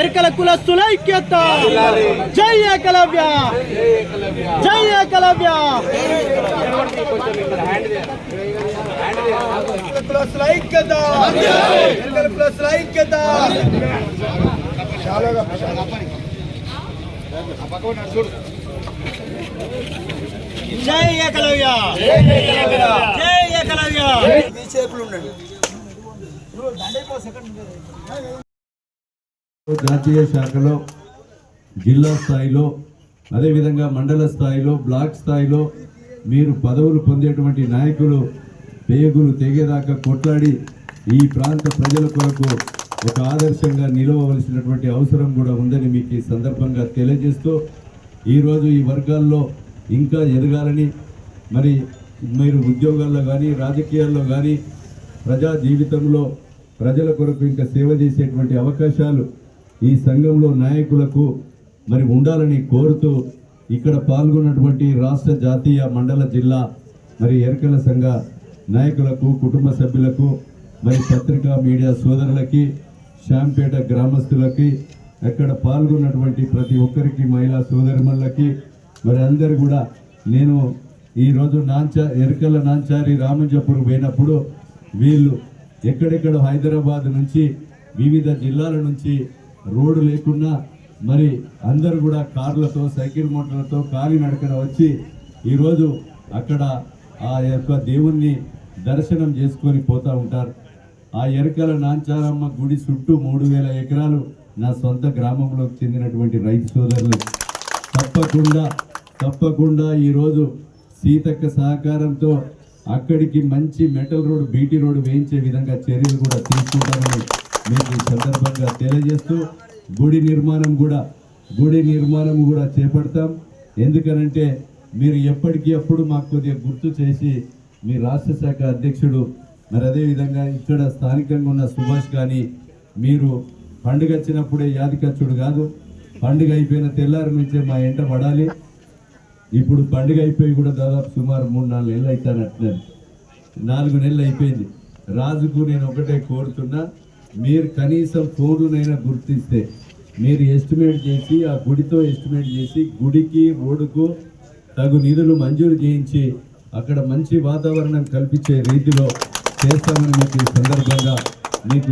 ఎరకల కులస్తుల ఐక్యత. జై ఏకలవ్య. జై ఏకలవ్య. కులస్తుల ఐక్యత. ఎరకల కులస్తుల ఐక్యత. జై ఏకలవ్య. జై ఏకలవ్య. జాతీయ శాఖలో జిల్లా స్థాయిలో అదేవిధంగా మండల స్థాయిలో బ్లాక్ స్థాయిలో మీరు పదవులు పొందేటువంటి నాయకులు పేగులు తెగేదాకా కొట్లాడి ఈ ప్రాంత ప్రజల కొరకు ఒక ఆదర్శంగా నిలవవలసినటువంటి అవసరం కూడా ఉందని మీకు ఈ సందర్భంగా తెలియజేస్తూ ఈరోజు ఈ వర్గాల్లో ఇంకా ఎదగాలని మరి మీరు ఉద్యోగాల్లో కానీ రాజకీయాల్లో కానీ ప్రజా జీవితంలో ప్రజల కొరకు ఇంకా సేవ చేసేటువంటి అవకాశాలు ఈ సంఘంలో నాయకులకు మరి ఉండాలని కోరుతూ ఇక్కడ పాల్గొన్నటువంటి రాష్ట్ర జాతీయ మండల జిల్లా మరి ఎరకల సంఘ నాయకులకు కుటుంబ సభ్యులకు మరి పత్రికా మీడియా సోదరులకి శాంపేట గ్రామస్తులకి అక్కడ పాల్గొన్నటువంటి ప్రతి ఒక్కరికి మహిళా సోదరిమణులకి మరి అందరు కూడా నేను ఈరోజు నాంచా ఎరకల నాంచారి రామంజపూర్ పోయినప్పుడు వీళ్ళు ఎక్కడెక్కడ హైదరాబాద్ నుంచి వివిధ జిల్లాల నుంచి రోడ్డు లేకున్నా మరి అందరూ కూడా కార్లతో సైకిల్ మోటార్లతో కాలినడకన వచ్చి ఈరోజు అక్కడ ఆ యొక్క దేవుణ్ణి దర్శనం చేసుకొని పోతూ ఉంటారు. ఆ ఎరకల నాంచారమ్మ గుడి చుట్టూ మూడు వేల ఎకరాలు నా సొంత గ్రామంలోకి చెందినటువంటి రైతు సోదరులు తప్పకుండా తప్పకుండా ఈరోజు సీతక్క సహకారంతో అక్కడికి మంచి మెటల్ రోడ్ బీటీ రోడ్ వేయించే విధంగా చర్యలు కూడా తీసుకుంటామని మీకు ఈ సందర్భంగా తెలియజేస్తూ గుడి నిర్మాణం కూడా గుడి నిర్మాణం కూడా చేపడతాం. ఎందుకనంటే మీరు ఎప్పటికీ అప్పుడు మాకు కొద్దిగా గుర్తు చేసి మీ రాష్ట్ర శాఖ అధ్యక్షుడు మరి అదేవిధంగా ఇక్కడ స్థానికంగా ఉన్న సుభాష్ కానీ మీరు పండుగ వచ్చినప్పుడే యాదికచ్చుడు కాదు. పండుగ అయిపోయిన తెల్లారి నుంచే మా ఎంట పడాలి. ఇప్పుడు పండుగ అయిపోయి కూడా దాదాపు సుమారు మూడు నాలుగు నెలలు అవుతాను అంటున్నాను నాలుగు నెలలు అయిపోయింది. రాజుకు నేను ఒకటే కోరుతున్నా మీరు కనీసం ఫోన్లనైనా గుర్తిస్తే మీరు ఎస్టిమేట్ చేసి ఆ గుడితో ఎస్టిమేట్ చేసి గుడికి రోడ్డుకు తగు నిధులు మంజూరు చేయించి అక్కడ మంచి వాతావరణం కల్పించే రీతిలో చేస్తామని మీకు ఈ సందర్భంగా మీకు